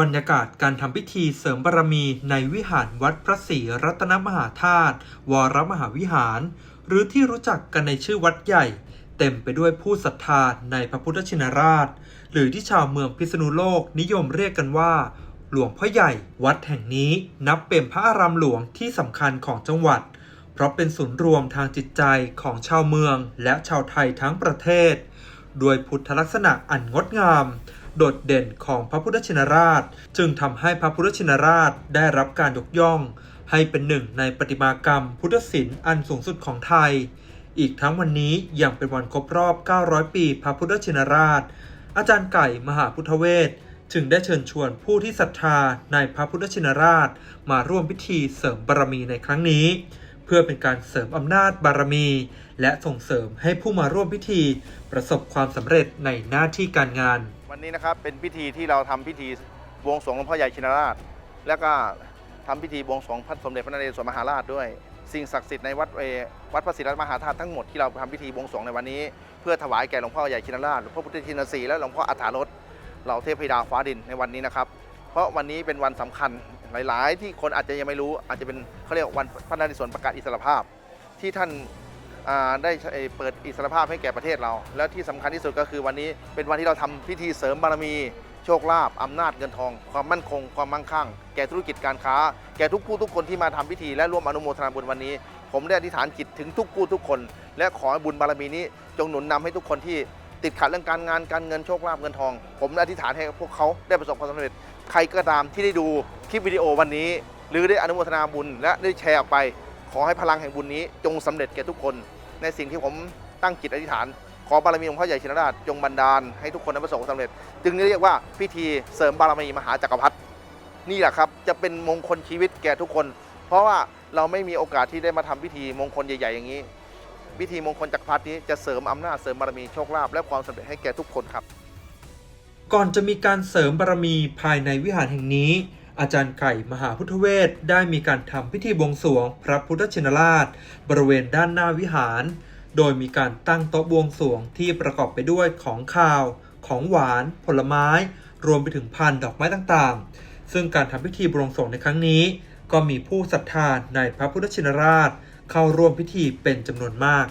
บรรยากาศการทำพิธีเสริมบารมีในวิหารวัดพระศรีรัตนมหาธาตุวรมหาวิหาร หรือที่รู้จักกันในชื่อวัดใหญ่ เต็มไปด้วยผู้ศรัทธาในพระพุทธชินราช หรือที่ชาวเมืองพิษณุโลกนิยมเรียกกันว่า หลวงพ่อใหญ่ วัดแห่งนี้นับเป็นพระอารามหลวงที่สำคัญของจังหวัด เพราะเป็นศูนย์รวมทางจิตใจของชาวเมืองและชาวไทยทั้งประเทศ ด้วยพุทธลักษณะอันงดงาม โดดเด่นของพระพุทธชินราช จึงทำให้พระพุทธชินราชได้รับการยกย่อง ให้เป็นหนึ่งในประติมากรรมพุทธศิลป์อันสูงสุดของไทย อีกทั้งวันนี้ยังเป็นวันครบรอบ 900 ปี พระพุทธชินราช อาจารย์ไก่มหาพุทธเวทจึงได้เชิญชวนผู้ที่ศรัทธาในพระพุทธชินราช มาร่วมพิธีเสริมบารมีในครั้งนี้ เพื่อเป็นการเสริมอำนาจบารมี และส่งเสริมให้ผู้มาร่วมพิธี ประสบความสำเร็จในหน้าที่การงาน วันนี้นะครับเป็นพิธีที่เราทำพิธีบวงสรวงหลวงพ่อใหญ่ชินราช แล้วก็ทำพิธีบวงสรวงพระสมเด็จพระนเรศวรมหาราชด้วย สิ่งศักดิ์สิทธิ์ในวัดเอวัดพระศรีรัตนมหาธาตุทั้งหมดที่เราทำพิธีบวงสรวงในวันนี้ เพื่อถวายแก่หลวงพ่อใหญ่ชินราชหลวงพ่อพุทธชินสีและหลวงพ่ออัฏฐารสเหล่าเทพธิดาฟ้าดินในวันนี้นะครับเพราะวันนี้เป็นวันสำคัญหลาย ๆ ที่คนอาจจะยังไม่รู้อาจจะเป็นเขาเรียกวันพระนเรศวรประกาศอิสรภาพ ที่ท่าน ได้เปิดอิสรภาพให้แก่ประเทศเรา แล้วที่สำคัญที่สุดก็คือวันนี้เป็นวันที่เราทำพิธีเสริมบารมี โชคลาภอำนาจเงินทอง ความมั่นคง ความมั่งคั่ง แก่ธุรกิจการค้า แก่ทุกผู้ทุกคนที่มาทำพิธีและร่วมอนุโมทนาบุญวันนี้ ผมได้อธิษฐานจิตถึงทุกผู้ทุกคน และขอให้บุญบารมีนี้ จงหนุนนำให้ทุกคนที่ติดขัดเรื่องการงานการเงินโชคลาภเงินทอง ผมอธิษฐานให้พวกเขาได้ประสบความสำเร็จ ใครก็ตามที่ได้ดูคลิปวิดีโอวันนี้ หรือได้อนุโมทนาบุญ และได้แชร์ออกไป ขอให้พลังแห่งบุญนี้จงสำเร็จแก่ทุกคน ในสิ่งที่ผมตั้งจิตอธิษฐาน ขอบารมีหลวงพ่อใหญ่ชินราชจงบันดาลให้ทุกคนนั้นประสบความสำเร็จ จึงเรียกว่าพิธีเสริมบารมีมหาจักรพรรดินี่แหละครับจะเป็นมงคลชีวิตแก่ทุกคน เพราะว่าเราไม่มีโอกาสที่ได้มาทำพิธีมงคลใหญ่ ๆ อย่างนี้ พิธีมงคลจักรพรรดินี้จะเสริมอำนาจเสริมบารมีโชคลาภและความสำเร็จให้แก่ทุกคนครับ ก่อนจะมีการเสริมบารมีภายในวิหารแห่งนี้ อาจารย์ไก่มหาพุทธเวทได้มีการทำพิธีบวงสรวงพระพุทธชินราช บริเวณด้านหน้าวิหาร โดยมีการตั้งโต๊ะบวงสรวงที่ประกอบไปด้วยของคาว ของหวาน ผลไม้ รวมไปถึงพันดอกไม้ต่างๆ ซึ่งการทำพิธีบวงสรวงในครั้งนี้ ก็มีผู้ศรัทธาในพระพุทธชินราช เข้าร่วมพิธีเป็นจำนวนมาก